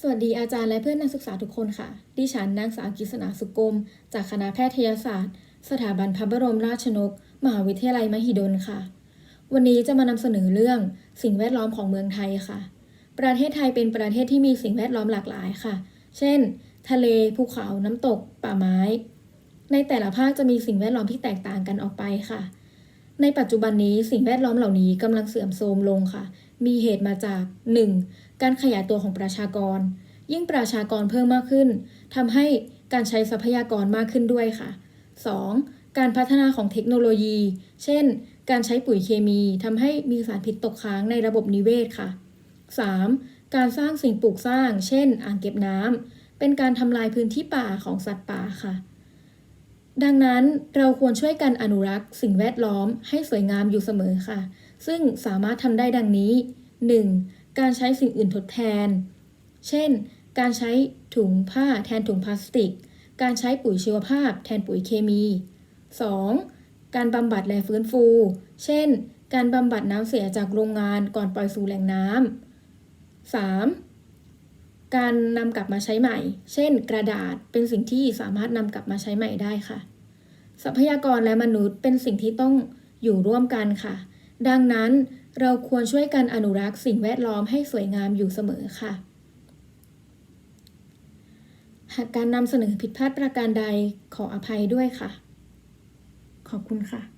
สวัสดีอาจารย์และเพื่อนนักศึกษาทุกคนค่ะ ดิฉันนางสาวกฤษณาสุกรม จากคณะแพทยศาสตร์ สถาบันพระบรมราชชนก มหาวิทยาลัยมหิดลค่ะ วันนี้จะมานำเสนอเรื่องสิ่งแวดล้อมของเมืองไทยค่ะ ประเทศไทยเป็นประเทศที่มีสิ่งแวดล้อมหลากหลายค่ะ เช่น ทะเล ภูเขา น้ำตก ป่าไม้ ในแต่ละภาคจะมีสิ่งแวดล้อมที่แตกต่างกันออกไปค่ะ ในปัจจุบันนี้สิ่งแวดล้อมเหล่านี้กำลังเสื่อมโทรมลงค่ะ มีเหตุมาจาก 1. การขยายตัวของประชากร ยิ่งประชากรเพิ่มมากขึ้นทำให้การใช้ทรัพยากรมากขึ้นด้วยค่ะ 2. การพัฒนาของเทคโนโลยี เช่น การใช้ปุ๋ยเคมีทำให้มีสารพิษตกค้างในระบบนิเวศค่ะ 3. การสร้างสิ่งปลูกสร้าง เช่น อ่างเก็บน้ำเป็นการทำลายพื้นที่ป่าของสัตว์ป่าค่ะ ดังนั้นเราควรช่วยกันอนุรักษ์สิ่งแวดล้อมให้สวยงามอยู่เสมอค่ะ ซึ่งสามารถทำได้ดังนี้ 1. การใช้สิ่งอื่นทดแทน เช่น การใช้ถุงผ้าแทนถุงพลาสติก การใช้ปุ๋ยชีวภาพแทนปุ๋ยเคมี 2. การบำบัดและฟื้นฟู เช่น การบำบัดน้ำเสียจากโรงงานก่อนปล่อยสู่แหล่งน้ำ 3. การนำกลับมาใช้ใหม่ เช่น กระดาษเป็นสิ่งที่สามารถนำกลับมาใช้ใหม่ได้ค่ะ ทรัพยากรและมนุษย์เป็นสิ่งที่ต้องอยู่ร่วมกันค่ะ ดังนั้นเราควรช่วยกันอนุรักษ์สิ่งแวดล้อมให้สวยงามอยู่เสมอค่ะ หากการนำเสนอผิดพลาดประการใดขออภัยด้วยค่ะ ขอบคุณค่ะ